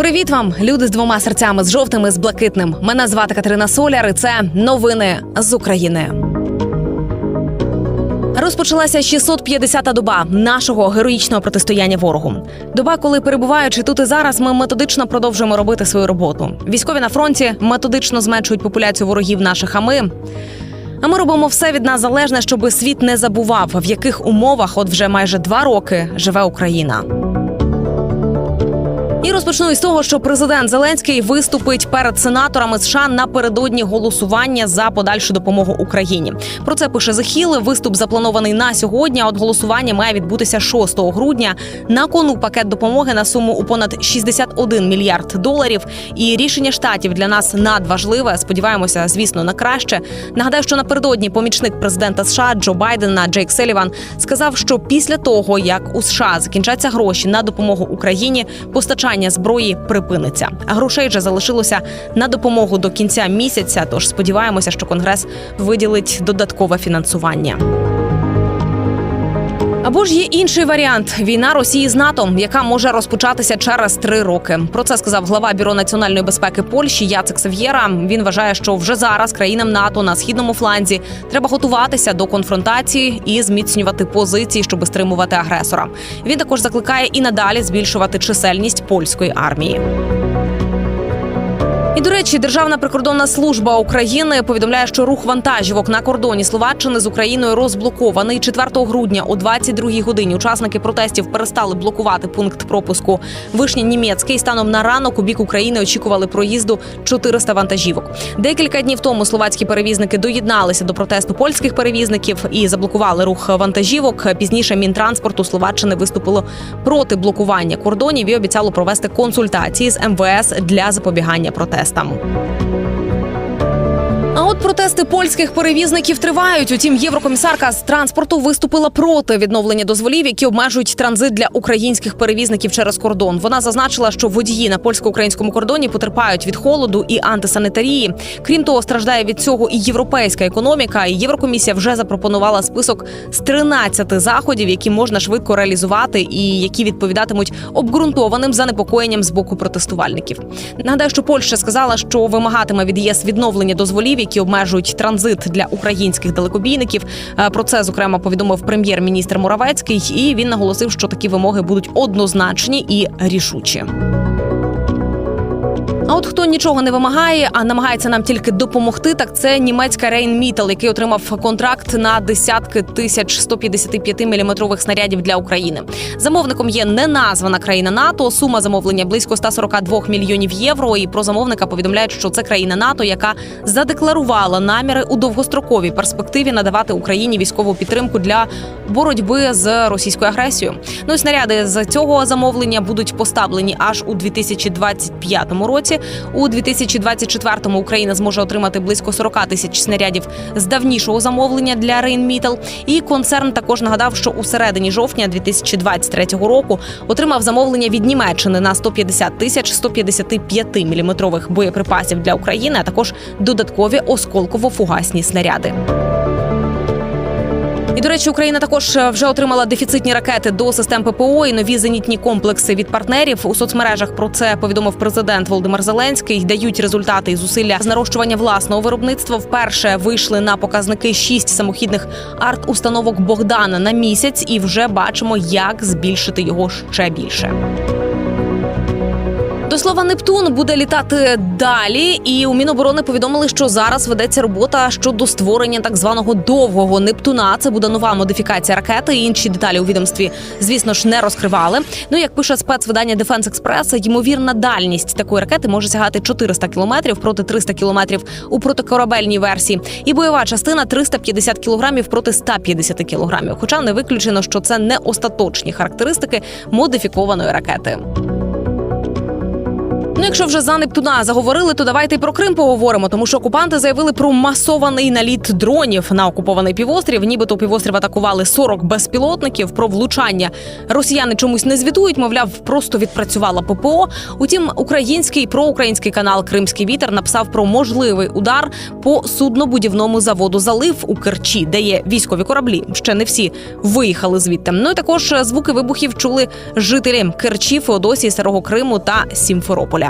Привіт вам, люди з двома серцями, з жовтим і з блакитним. Мене звати Катерина Соляр. і Це новини з України. Розпочалася 650-та доба нашого героїчного протистояння ворогу. Доба, коли перебуваючи тут і зараз, ми методично продовжуємо робити свою роботу. Військові на фронті методично зменшують популяцію ворогів наших. А ми а ми робимо все від нас залежне, щоб світ не забував, в яких умовах, от вже майже два роки, живе Україна. І розпочну із того, що президент Зеленський виступить перед сенаторами США напередодні голосування за подальшу допомогу Україні. Про це пише Hill. Виступ запланований на сьогодні. От голосування має відбутися 6 грудня. На кону пакет допомоги на суму у понад 61 мільярд доларів. І рішення штатів для нас надважливе. Сподіваємося, звісно, на краще. Нагадаю, що напередодні помічник президента США Джо Байдена Джейк Селіван сказав, що після того як у США закінчаться гроші на допомогу Україні, постачання зброї припиниться. А грошей вже залишилося на допомогу до кінця місяця. Тож сподіваємося, що конгрес виділить додаткове фінансування. Або ж є інший варіант війна Росії з НАТО, яка може розпочатися через три роки. Про це сказав глава бюро національної безпеки Польщі Яцек Сев'єра. Він вважає, що вже зараз країнам НАТО на східному фланзі треба готуватися до конфронтації і зміцнювати позиції, щоб стримувати агресора. Він також закликає і надалі збільшувати чисельність польської армії. І до речі, Державна прикордонна служба України повідомляє, що рух вантажівок на кордоні Словаччини з Україною розблокований 4 грудня о 22-й годині. Учасники протестів перестали блокувати пункт пропуску Вишня Німецький. Станом на ранок у бік України очікували проїзду 400 вантажівок. Декілька днів тому словацькі перевізники доєдналися до протесту польських перевізників і заблокували рух вантажівок. Пізніше Мінтранспорту Словаччини виступило проти блокування кордонів і обіцяло провести консультації з МВС для запобігання протестам. А от протести польських перевізників тривають. Утім, єврокомісарка з транспорту виступила проти відновлення дозволів, які обмежують транзит для українських перевізників через кордон. Вона зазначила, що водії на польсько-українському кордоні потерпають від холоду і антисанітарії. Крім того, страждає від цього і європейська економіка. І Єврокомісія вже запропонувала список з 13 заходів, які можна швидко реалізувати, і які відповідатимуть обґрунтованим занепокоєнням з боку протестувальників. Нагадаю, що Польща сказала, що вимагатиме від ЄС відновлення дозволів, які обмежують транзит для українських далекобійників. Е, Про це зокрема повідомив прем'єр-міністр Муравецький, і він наголосив, що такі вимоги будуть однозначні і рішучі. А от хто нічого не вимагає, а намагається нам тільки допомогти, так це німецька Рейнмітал, який отримав контракт на десятки тисяч 155 міліметрових снарядів для України. Замовником є неназвана країна НАТО. Сума замовлення близько 142 мільйонів євро. І про замовника повідомляють, що це країна НАТО, яка задекларувала наміри у довгостроковій перспективі надавати Україні військову підтримку для боротьби з російською агресією. Ну і снаряди з цього замовлення будуть поставлені аж у 2025 році. У 2024-му Україна зможе отримати близько 40 тисяч снарядів з давнішого замовлення для Рейнмітал. І концерн також нагадав, що у середині жовтня 2023 року отримав замовлення від Німеччини на 150 тисяч 155 міліметрових боєприпасів для України, а також додаткові осколково-фугасні снаряди. І до речі, Україна також е, вже отримала дефіцитні ракети до систем ППО і нові зенітні комплекси від партнерів. У соцмережах про це повідомив президент Володимир Зеленський. Дають результати і зусилля з нарощування власного виробництва. Вперше вийшли на показники шість самохідних арт-установок Богдана на місяць, і вже бачимо, як збільшити його ще більше. До слова, Нептун буде літати далі, і у Міноборони повідомили, що зараз ведеться робота щодо створення так званого довгого Нептуна. Це буде нова модифікація ракети. Інші деталі у відомстві, звісно ж, не розкривали. Ну як пише спецвидання Defense Express, ймовірна дальність такої ракети може сягати 400 кілометрів проти 300 кілометрів у протикорабельній версії, і бойова частина 350 кілограмів проти 150 кілограмів. Хоча не виключено, що це не остаточні характеристики модифікованої ракети. Ну, якщо вже за Нептуна заговорили, то давайте й про Крим поговоримо, тому що окупанти заявили про масований наліт дронів на окупований півострів. Нібито півострів атакували 40 безпілотників. Про влучання росіяни чомусь не звітують. Мовляв, просто відпрацювала ППО. Утім, український проукраїнський канал Кримський вітер написав про можливий удар по суднобудівному заводу Залив у Керчі, де є військові кораблі. Ще не всі виїхали звідти. Ну і також звуки вибухів чули жителі Керчі, Феодосії, Старого Криму та Сімферополя.